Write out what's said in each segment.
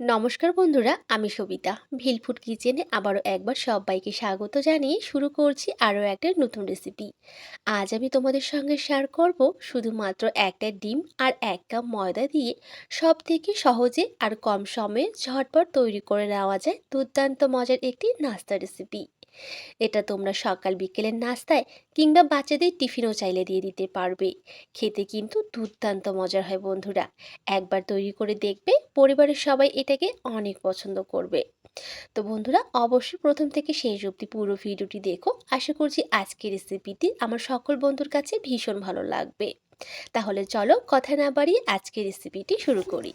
নমস্কার বন্ধুরা, আমি সবিতা। ভিলফুড কিচেনে আবারও একবার সবাইকে স্বাগত জানিয়ে শুরু করছি আরও একটা নতুন রেসিপি আজ আমি তোমাদের সঙ্গে শেয়ার করব শুধুমাত্র একটা ডিম আর এক কাপ ময়দা দিয়ে সব থেকে সহজে আর কম সময়ে ঝটপট তৈরি করে নেওয়া যায় দুর্দান্ত মজার একটি নাস্তা রেসিপি এটা তোমরা সকাল বিকেলের নাস্তায় কিংবা বাচ্চাদের টিফিনও চাইলে দিয়ে দিতে পারবে। খেতে কিন্তু দুর্দান্ত মজার হয় বন্ধুরা। একবার তৈরি করে দেখবে, পরিবারের সবাই এটাকে অনেক পছন্দ করবে। তো বন্ধুরা, অবশ্যই প্রথম থেকে শেষ অবধি পুরো ভিডিওটি দেখো। আশা করছি আজকের রেসিপিটি আমার সকল বন্ধুর কাছে ভীষণ ভালো লাগবে। তাহলে চলো কথা না বাড়িয়ে আজকের রেসিপিটি শুরু করি।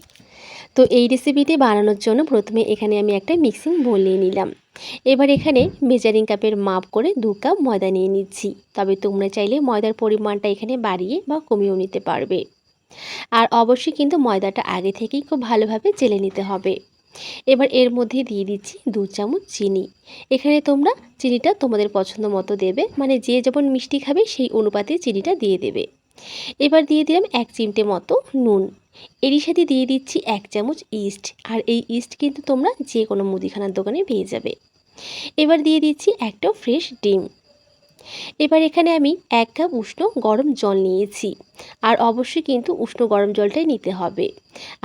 তো এই রেসিপিটি বানানোর জন্য প্রথমে এখানে আমি একটা মিক্সিং বলিয়ে নিলাম। এবার এখানে মেজারিং কাপের মাপ করে দু কাপ ময়দা নিয়ে নিচ্ছি। তবে তোমরা চাইলে ময়দার পরিমাণটা এখানে বাড়িয়ে বা কমিয়েও নিতে পারবে। আর অবশ্যই কিন্তু ময়দাটা আগে থেকেই খুব ভালোভাবে জেলে নিতে হবে। এবার এর মধ্যে দিয়ে দিচ্ছি দু চামচ চিনি। এখানে তোমরা চিনিটা তোমাদের পছন্দ মতো দেবে মানে যে যেমন মিষ্টি খাবে সেই অনুপাতে চিনিটা দিয়ে দেবে। এবার দিয়ে দিলাম এক চিমটে মতো নুন। এরই সাথে দিয়ে দিচ্ছি এক চামচ ইস্ট, আর এই ইস্ট কিন্তু তোমরা যে কোনো মুদিখানার দোকানে পেয়ে যাবে। এবার দিয়ে দিচ্ছি একটা ফ্রেশ ডিম। এবার এখানে আমি এক কাপ উষ্ণ গরম জল নিয়েছি, আর অবশ্যই কিন্তু উষ্ণ গরম জলটাই নিতে হবে।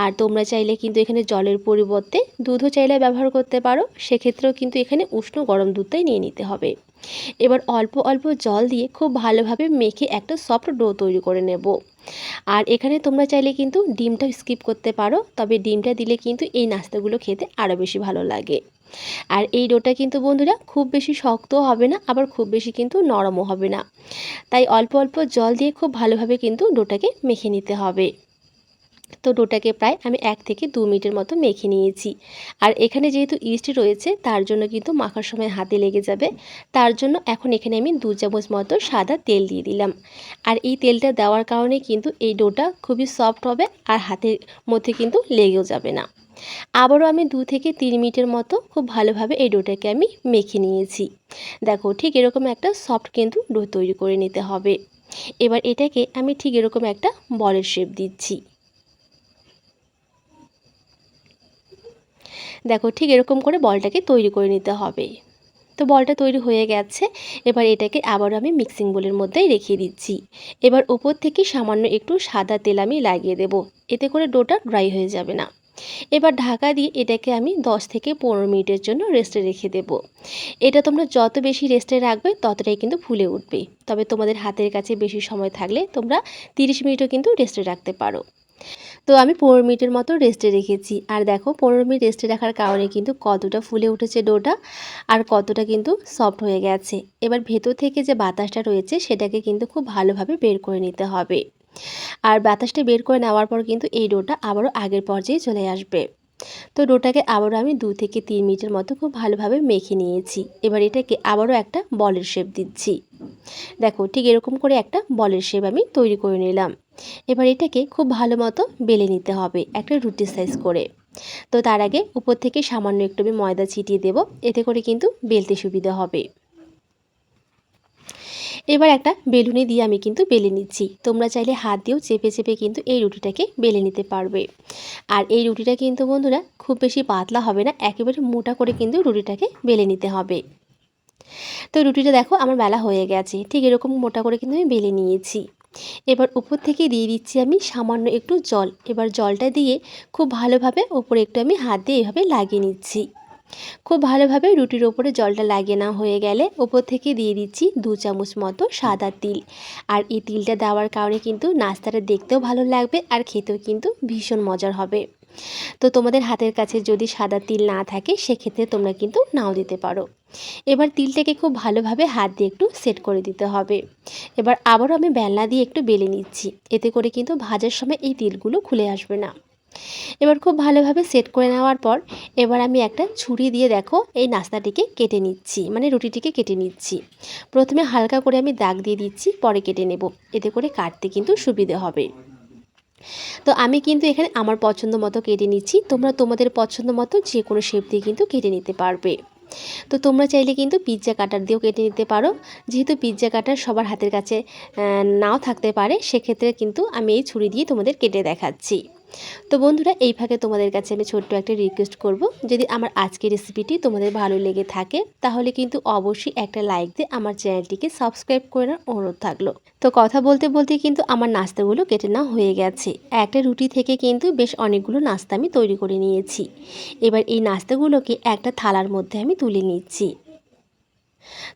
আর তোমরা চাইলে কিন্তু এখানে জলের পরিবর্তে দুধও চাইলে ব্যবহার করতে পারো, সেক্ষেত্রেও কিন্তু এখানে উষ্ণ গরম দুধটাই নিয়ে নিতে হবে। এবার অল্প অল্প জল দিয়ে খুব ভালোভাবে মেখে একটা সফট ডো তৈরি করে নেব। আর এখানে তোমরা চাইলে কিন্তু ডিমটা স্কিপ করতে পারো, তবে ডিমটা দিলে কিন্তু এই নাস্তাগুলো খেতে আরও বেশি ভালো লাগে। আর এই ডোটা কিন্তু বন্ধুরা খুব বেশি শক্তও হবে না, আবার খুব বেশি কিন্তু নরমও হবে না। তাই অল্প অল্প জল দিয়ে খুব ভালোভাবে কিন্তু ডোটাকে মেখে নিতে হবে। তো ডোটাকে প্রায় আমি এক থেকে দু মিনিটের মতো মেখে নিয়েছি। আর এখানে যেহেতু ইস্ট রয়েছে, তার জন্য কিন্তু মাখার সময় হাতে লেগে যাবে। তার জন্য এখন এখানে আমি দু চামচ মতো সাদা তেল দিয়ে দিলাম। আর এই তেলটা দেওয়ার কারণে কিন্তু এই ডোটা খুবই সফট হবে আর হাতের মধ্যে কিন্তু লেগেও যাবে না। আবারও আমি দু থেকে তিন মিনিটের মতো খুব ভালোভাবে এই ডোটাকে আমি মেখে নিয়েছি। দেখো, ঠিক এরকম একটা সফট কিন্তু ডো তৈরি করে নিতে হবে। এবার এটাকে আমি ঠিক এরকম একটা বলের শেপ দিচ্ছি। দেখো ঠিক এরকম করে বলটাকে তৈরি করে নিতে হবে। তো বলটা তৈরি হয়ে গেছে, এবার এটাকে আবার আমি মিক্সিং বোলের মধ্যেই রেখে দিচ্ছি। এবার উপর থেকে সামান্য একটু সাদা তেল আমি লাগিয়ে দেব, এতে করে ডোটা ড্রাই হয়ে যাবে না। এবার ঢাকা দিয়ে এটাকে আমি 10 থেকে পনেরো মিনিটের জন্য রেস্টে রেখে দেব। এটা তোমরা যত বেশি রেস্টে রাখবে, ততটাই কিন্তু ফুলে উঠবে। তবে তোমাদের হাতের কাছে বেশি সময় থাকলে তোমরা 30 মিনিটও কিন্তু রেস্টে রাখতে পারো। তো আমি পনেরো মিনিটের মতো রেস্টে রেখেছি। আর দেখো, পনেরো মিনিট রেস্টে রাখার কারণে কিন্তু কতটা ফুলে উঠেছে ডোটা আর কতটা কিন্তু সফট হয়ে গেছে। এবার ভেতর থেকে যে বাতাসটা রয়েছে, সেটাকে কিন্তু খুব ভালোভাবে বের করে নিতে হবে। আর বাতাসটা বের করে নেওয়ার পর কিন্তু এই ডোটা আবারও আগের পর্যায়ে চলে আসবে। তো ডোটাকে আবারও আমি দু থেকে তিন মিনিটের মতো খুব ভালোভাবে মেখে নিয়েছি। এবার এটাকে আবারও একটা বলের শেপ দিচ্ছি। দেখো, ঠিক এরকম করে একটা বলের শেপ আমি তৈরি করে নিলাম। এবার এটাকে খুব ভালো মতো বেলে নিতে হবে একটা রুটি সাইজ করে। তো তার আগে উপর থেকে সামান্য একটু আমি ময়দা ছিটিয়ে দেব, এতে করে কিন্তু বেলতে সুবিধা হবে। এবার একটা বেলুনি দিয়ে আমি কিন্তু বেলে নিচ্ছি। তোমরা চাইলে হাত দিয়েও চেপে চেপে কিন্তু এই রুটিটাকে বেলে নিতে পারবে। আর এই রুটিটা কিন্তু বন্ধুরা খুব বেশি পাতলা হবে না, একেবারে মোটা করে কিন্তু রুটিটাকে বেলে নিতে হবে। তো রুটিটা দেখো আমার বেলা হয়ে গেছে, ঠিক এরকম মোটা করে কিন্তু আমি বেলে নিয়েছি। এবার উপর থেকে দিয়ে দিচ্ছি আমি সামান্য একটু জল। এবার জলটা দিয়ে খুব ভালোভাবে ওপরে একটু আমি হাত দিয়ে এভাবে লাগিয়ে নিচ্ছি। খুব ভালোভাবে রুটির ওপরে জলটা লাগিয়ে না হয়ে গেলে ওপর থেকে দিয়ে দিচ্ছি দু চামচ মতো সাদা তিল। আর এই তিলটা দেওয়ার কারণে কিন্তু নাস্তাটা দেখতেও ভালো লাগবে আর খেতেও কিন্তু ভীষণ মজার হবে। তো তোমাদের হাতের কাছে যদি সাদা তিল না থাকে, সেক্ষেত্রে তোমরা কিন্তু নাও দিতে পারো। এবার তিলটাকে খুব ভালোভাবে হাত দিয়ে একটু সেট করে দিতে হবে। এবার আবারও আমি বেলনা দিয়ে একটু বেলে নিচ্ছি। এতে করে কিন্তু ভাজার সময় এই তিলগুলো খুলে আসবে না। এবার খুব ভালোভাবে সেট করে নেওয়ার পর এবার আমি একটা ছুরি দিয়ে দেখো এই নাস্তাটিকে কেটে নিচ্ছি মানে রুটিটিকে কেটে নিচ্ছি। প্রথমে হালকা করে আমি দাগ দিয়ে দিচ্ছি, পরে কেটে নেব। এতে করে কাটতে কিন্তু সুবিধে হবে। তো আমি কিন্তু এখানে আমার পছন্দ মতো কেটে নিচ্ছি। তোমরা তোমাদের পছন্দ মতো যে কোনো শেপ দিয়ে কিন্তু কেটে নিতে পারবে। তো তোমরা চাইলে কিন্তু পিৎজা কাটার দিয়েও কেটে নিতে পারো। যেহেতু পিৎজা কাটার সবার হাতের কাছে নাও থাকতে পারে, সেক্ষেত্রে কিন্তু আমি এই ছুরি দিয়ে তোমাদের কেটে দেখাচ্ছি। তো বন্ধুরা, এই ফাঁকে তোমাদের কাছে আমি ছোট্ট একটা রিকোয়েস্ট করব। যদি আমার আজকের রেসিপিটি তোমাদের ভালো লেগে থাকে, তাহলে কিন্তু অবশ্যই একটা লাইক দিয়ে আমার চ্যানেলটিকে সাবস্ক্রাইব করে নেওয়ার অনুরোধ থাকল। তো কথা বলতে বলতে কিন্তু আমার নাস্তাগুলো কেটে নেওয়া হয়ে গেছে। একটা রুটি থেকে কিন্তু বেশ অনেকগুলো নাস্তা আমি তৈরি করে নিয়েছি। এবার এই নাস্তাগুলোকে একটা থালার মধ্যে আমি তুলে নিচ্ছি।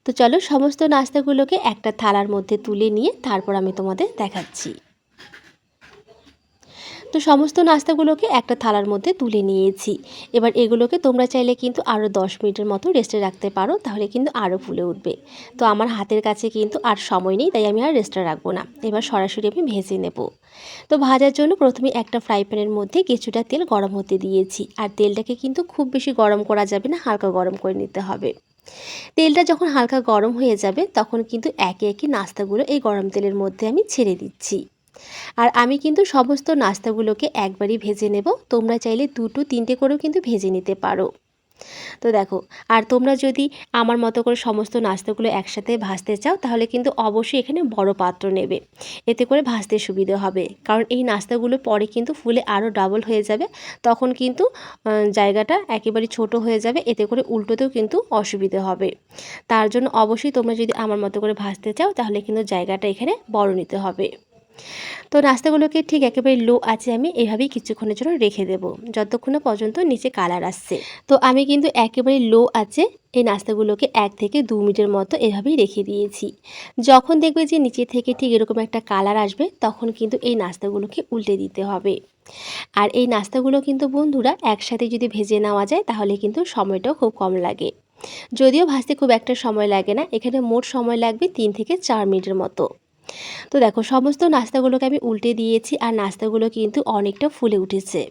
তো চলো, সমস্ত নাস্তাগুলোকে একটা থালার মধ্যে তুলে নিয়ে তারপর আমি তোমাদের দেখাচ্ছি। তো সমস্ত নাস্তাগুলোকে একটা থালার মধ্যে তুলে নিয়েছি। এবার এগুলোকে তোমরা চাইলে কিন্তু আরও দশ মিনিটের মতো রেস্টে রাখতে পারো, তাহলে কিন্তু আরও ফুলে উঠবে। তো আমার হাতের কাছে কিন্তু আর সময় নেই, তাই আমি আর রেস্টে রাখব না। এবার সরাসরি আমি ভেজে নেব। তো ভাজার জন্য প্রথমে একটা ফ্রাই প্যানের মধ্যে কিছুটা তেল গরম হতে দিয়েছি, আর তেলটাকে কিন্তু খুব বেশি গরম করা যাবে না, হালকা গরম করে নিতে হবে। তেলটা যখন হালকা গরম হয়ে যাবে, তখন কিন্তু একে একে নাস্তাগুলো এই গরম তেলের মধ্যে আমি ছেড়ে দিচ্ছি। আর আমি কিন্তু সমস্ত নাস্তাগুলোকে একবারই ভেজে নেব। তোমরা চাইলে দুটো তিনটে করেও কিন্তু ভেজে নিতে পারো। তো দেখো, আর তোমরা যদি আমার মতো করে সমস্ত নাস্তাগুলো একসাথে ভাজতে চাও, তাহলে কিন্তু অবশ্যই এখানে বড় পাত্র নেবে। এতে করে ভাজতে সুবিধে হবে। কারণ এই নাস্তাগুলো পরে কিন্তু ফুলে আরও ডাবল হয়ে যাবে। তখন কিন্তু জায়গাটা একেবারে ছোট হয়ে যাবে। এতে করে উল্টোতেও কিন্তু অসুবিধে হবে। তার জন্য অবশ্যই তোমরা যদি আমার মতো করে ভাজতে চাও, তাহলে কিন্তু জায়গাটা এখানে বড় নিতে হবে। তো নাস্তাগুলোকে ঠিক একেবারে লো আছে আমি এভাবেই কিছুক্ষণের জন্য রেখে দেবো। যতক্ষণ পর্যন্ত নিচে কালার আসছে। তো আমি কিন্তু একেবারে লো আছে এই নাস্তাগুলোকে এক থেকে দু মিনিটের মতো এভাবেই রেখে দিয়েছি। যখন দেখবে যে নিচে থেকে ঠিক এরকম একটা কালার আসবে, তখন কিন্তু এই নাস্তাগুলোকে উল্টে দিতে হবে। আর এই নাস্তাগুলো কিন্তু বন্ধুরা একসাথে যদি ভেজে নেওয়া যায়, তাহলে কিন্তু সময়টাও খুব কম লাগে। যদিও ভাজতে খুব একটা সময় লাগে না, এখানে মোট সময় লাগবে তিন থেকে চার মিনিটের মতো। তো দেখো, সমস্ত নাস্তাগুলোকে আমি উল্টে দিয়েছি আর নাস্তাগুলো কিন্তু অনেকটা ফুলে উঠেছে।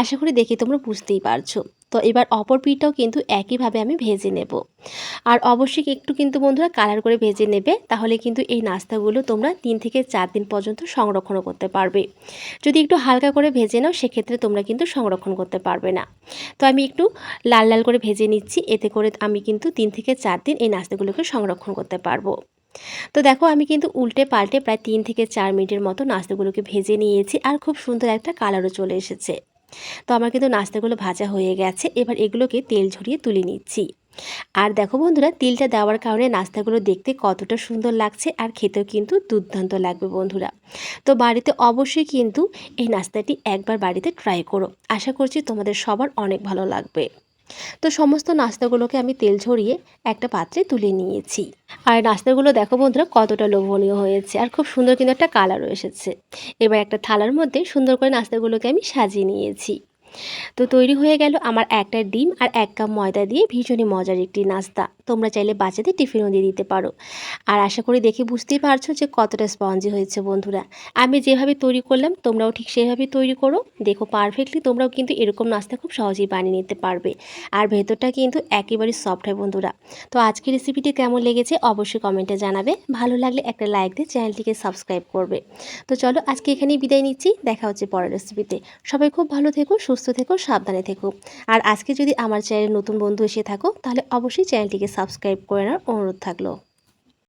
আশা করি দেখে তোমরা বুঝতেই পারছ। তো এবার অপর পিঠটাও কিন্তু একইভাবে আমি ভেজে নেব। আর অবশ্যই একটু কিন্তু বন্ধুরা কালার করে ভেজে নেবে, তাহলে কিন্তু এই নাস্তাগুলো তোমরা তিন থেকে চার দিন পর্যন্ত সংরক্ষণ করতে পারবে। যদি একটু হালকা করে ভেজে নাও, সেক্ষেত্রে তোমরা কিন্তু সংরক্ষণ করতে পারবে না। তো আমি একটু লাল লাল করে ভেজে নিচ্ছি, এতে করে আমি কিন্তু তিন থেকে চার দিন এই নাস্তাগুলোকে সংরক্ষণ করতে পারব। তো দেখো, আমি কিন্তু উল্টে পাল্টে প্রায় তিন থেকে চার মিনিটের মতো নাস্তাগুলোকে ভেজে নিয়েছি আর খুব সুন্দর একটা কালারও চলে এসেছে। তো আমার কিন্তু নাস্তাগুলো ভাজা হয়ে গেছে, এবার এগুলোকে তেল ঝরিয়ে তুলে নিচ্ছি। আর দেখো বন্ধুরা, তিলটা দেওয়ার কারণে নাস্তাগুলো দেখতে কতটা সুন্দর লাগছে আর খেতেও কিন্তু দুর্দান্ত লাগবে বন্ধুরা। তো বাড়িতে অবশ্যই কিন্তু এই নাস্তাটি একবার বাড়িতে ট্রাই করো। আশা করছি তোমাদের সবার অনেক ভালো লাগবে। তো সমস্ত নাস্তাগুলোকে আমি তেল ঝরিয়ে একটা পাত্রে তুলে নিয়েছি। আর নাস্তাগুলো দেখো বন্ধুরা কতটা লোভনীয় হয়েছে আর খুব সুন্দর কিন্তু একটা কালারও এসেছে। এবার একটা থালার মধ্যে সুন্দর করে নাস্তাগুলোকে আমি সাজিয়ে নিয়েছি। তো তৈরি হয়ে গেল আমার একটা ডিম আর এক কাপ ময়দা দিয়ে ভীষণই মজার একটি নাস্তা। তোমরা চাইলে বাচ্চাদের টিফিনও দিয়ে দিতে পারো। আর আশা করি দেখে বুঝতেই পারছ যে কতটা স্পঞ্জি হয়েছে বন্ধুরা। আমি যেভাবে তৈরি করলাম, তোমরাও ঠিক সেভাবে তৈরি করো। দেখো পারফেক্টলি তোমরাও কিন্তু এরকম নাস্তা খুব সহজেই বানিয়ে নিতে পারবে। আর ভেতরটা কিন্তু একেবারে সফট হয় বন্ধুরা। তো আজকের রেসিপিটি কেমন লেগেছে অবশ্যই কমেন্টে জানাবে। ভালো লাগলে একটা লাইক দিয়ে চ্যানেলটিকে সাবস্ক্রাইব করবে। তো চলো আজকে এখানেই বিদায় নিচ্ছি। দেখা হচ্ছে পরের রেসিপিতে সবাই খুব ভালো থেকো, সুস্থ থেকো, সাবধানে থেকো। আর আজকে যদি আমার চ্যানেল নতুন বন্ধু এসে থাকো, তাহলে অবশ্যই চ্যানেলটিকে সাবস্ক্রাইব করে নেওয়ার অনুরোধ থাকল।